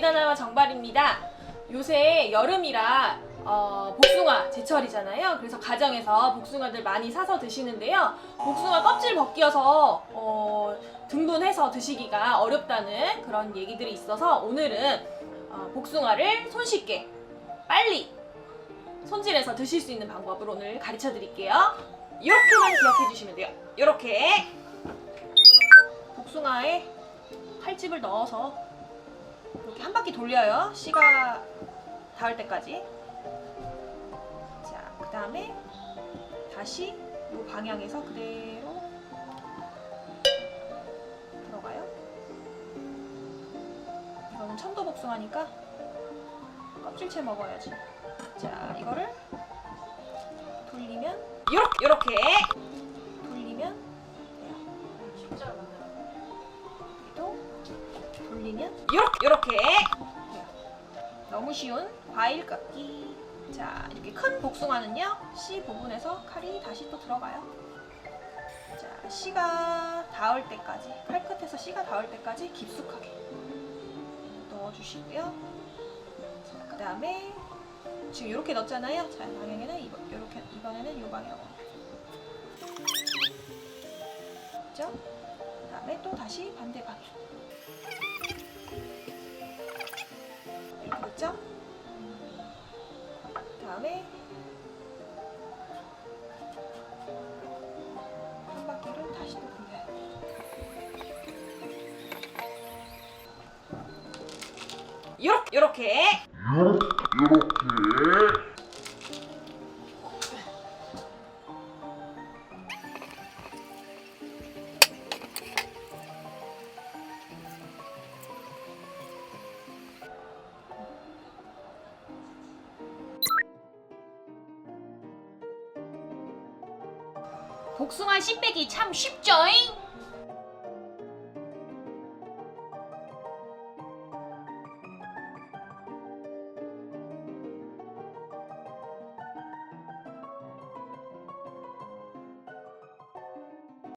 비단아와 정발입니다. 요새 여름이라 어, 복숭아 제철이잖아요. 그래서 가정에서 복숭아들 많이 사서 드시는데요. 복숭아 껍질 벗겨서 어, 등분해서 드시기가 어렵다는 그런 얘기들이 있어서 오늘은 어, 복숭아를 손쉽게 빨리 손질해서 드실 수 있는 방법을 오늘 가르쳐 드릴게요. 이렇게만 기억해 주시면 돼요. 이렇게 복숭아에 칼집을 넣어서 이렇게 한 바퀴 돌려요. 씨가 닿을 때까지. 자, 그 다음에 다시 이 방향에서 그대로 들어가요. 이거는 천도 복숭아니까 껍질째 먹어야지. 자, 이거를 돌리면 요렇게 요렇게 돌리면 요렇게 요렇게 돼요. 너무 쉬운 과일 깎기. 자, 이렇게 큰 복숭아는요. 씨 부분에서 칼이 다시 또 들어가요. 자, 씨가 닿을 때까지 칼 끝에서 씨가 닿을 때까지 깊숙하게 넣어주시고요. 자, 그 다음에 지금 이렇게 넣었잖아요. 자, 방향에는 이번, 이렇게 이번에는 이 방향으로. 됐죠? 그 다음에 또 다시 반대 방향. 이렇게 됐죠? 그 다음에 한 바퀴를 다시 또 돌려요. 요렇게 요렇게 이렇게 복숭아 씨 빼기 참 쉽죠잉?